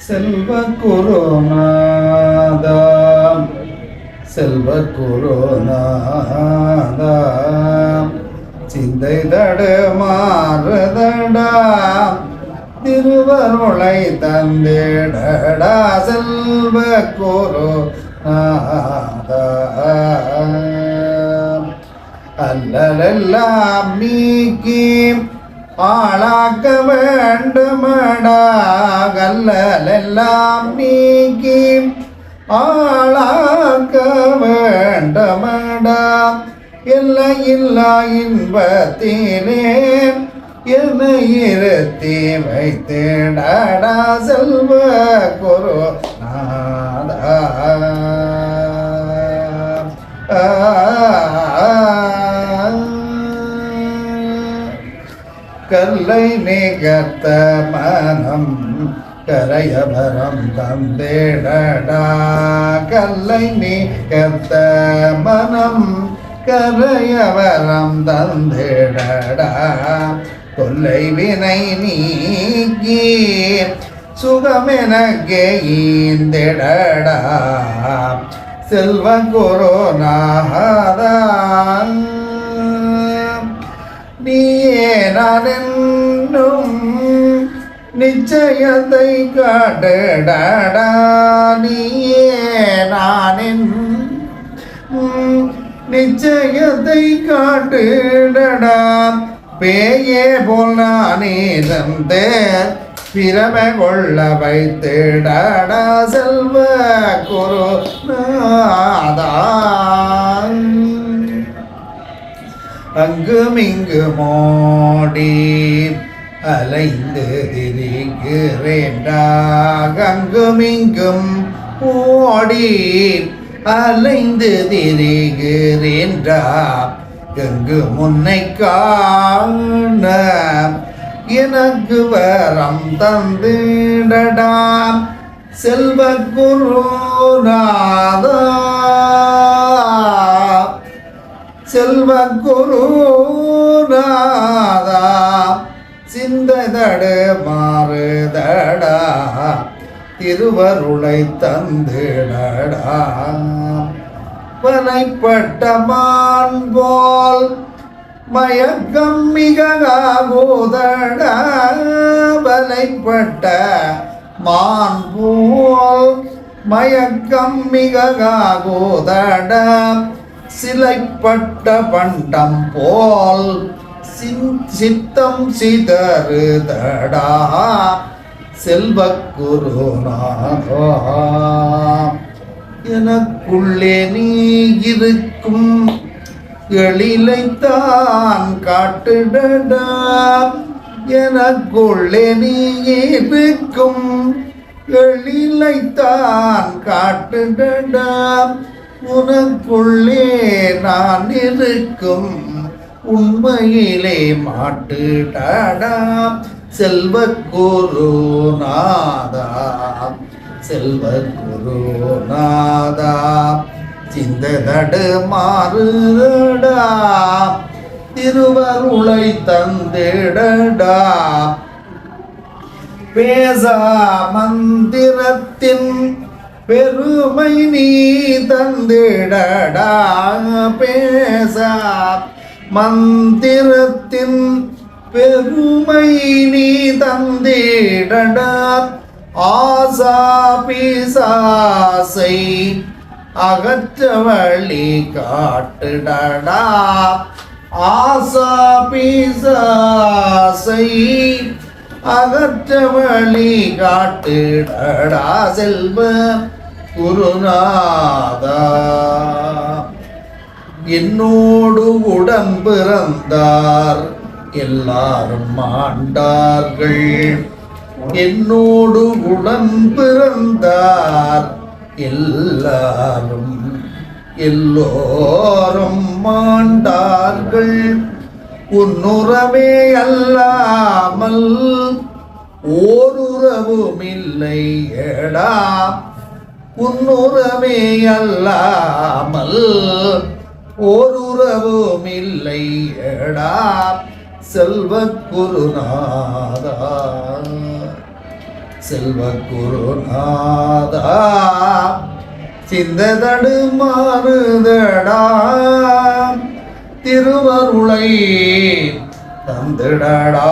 செல்வ குருநாதா செல்வ குருநாதா சிந்தை தடு மாறுதடா. திருவருளை தந்திடடா செல்வ குரு அல்லலெல்லாம் நீக்கி ஆளாக்க வேண்டுமடா கல்லலெல்லாம் நீக்கி. ஆளாக்க வேண்டுமடா இல்லை இல்லா இன்பத்திலே என்னை இருத்தி வைத்தேடா செல்வ குரு நாதா கல்லை நிகர்த்த மனம் கரையபரம் தந்தேடடா. கல்லை நிகர்த்த மனம் கரையவரம் தந்தேடடா. தொல்லை வினை நீக்கி சுகமெனக்கே ஈந்திடடா. செல்வ குருநாதான் நீயே நான் என்னும் நிச்சயத்தை காட்டுடடா. நீயே நான் நிச்சயத்தை காட்டுடடா. பேயே போல் நானே தந்தேன் பிரம கொள்ள வைத்திடடா. செல்வ குரு நாதா. அங்குமிங்கு மோடி அலைந்து திரிகிறேன்டாக. அங்குமிங்கும் ஓடி அலைந்து திரிகிறேண்டா எங்கு முன்னை காண எனக்கு வரம் தந்திடடா. செல்வ குருநாதா செல்வ குருநாதா சிந்ததடு மாறுதடா திருவருளை தந்திடடா. பனைப்பட்ட மான் போல் மயக்கம் மிக ஆகுதடா மான் போல் மயக்கம் மிக சிலைப்பட்ட பண்டம் போல் சின்- சித்தம் சிதறுதடா. செல்வ எனக்குள்ளே நீ இருக்கும் எழிலைத்தான் காட்டுடடா. எனக்குள்ளே நீ இருக்கும் எழிலைத்தான் காட்டுடடா. உனக்குள்ளே நான் இருக்கும் உண்மையிலே மாட்டுடா செல்வ குருநாதா செல்வ குருநாதா சிந்ததடு மாறுடா திருவருளை தந்திடடா. பேசா மந்திரத்தின் பெருமை நீ தந்திடடா பேசா. மந்திரத்தின் பெருமை நீ தந்திடடா. ஆசா பிசாசை அகற்ற வழி காட்டுடடா. ஆசா பிசாசை அகற்ற வழி காட்டுடடா. செல்வ குருநாதா. என்னோடு உடன் பிறந்தார். எல்லாரும் ஆண்டார்கள். என்னோடு உடன் பிறந்தார். எல்லாரும் எல்லோரும் மாண்டார்கள் உன்னுறவே அல்லாமல் ஓருறவும் இல்லை ஏடா. உன்னுறவே அல்லாமல் ஓருறவும் இல்லை எடா செல்வ குருநாதா செல்வ குருநாதா சிந்ததடு திருவருளை தந்துடடா.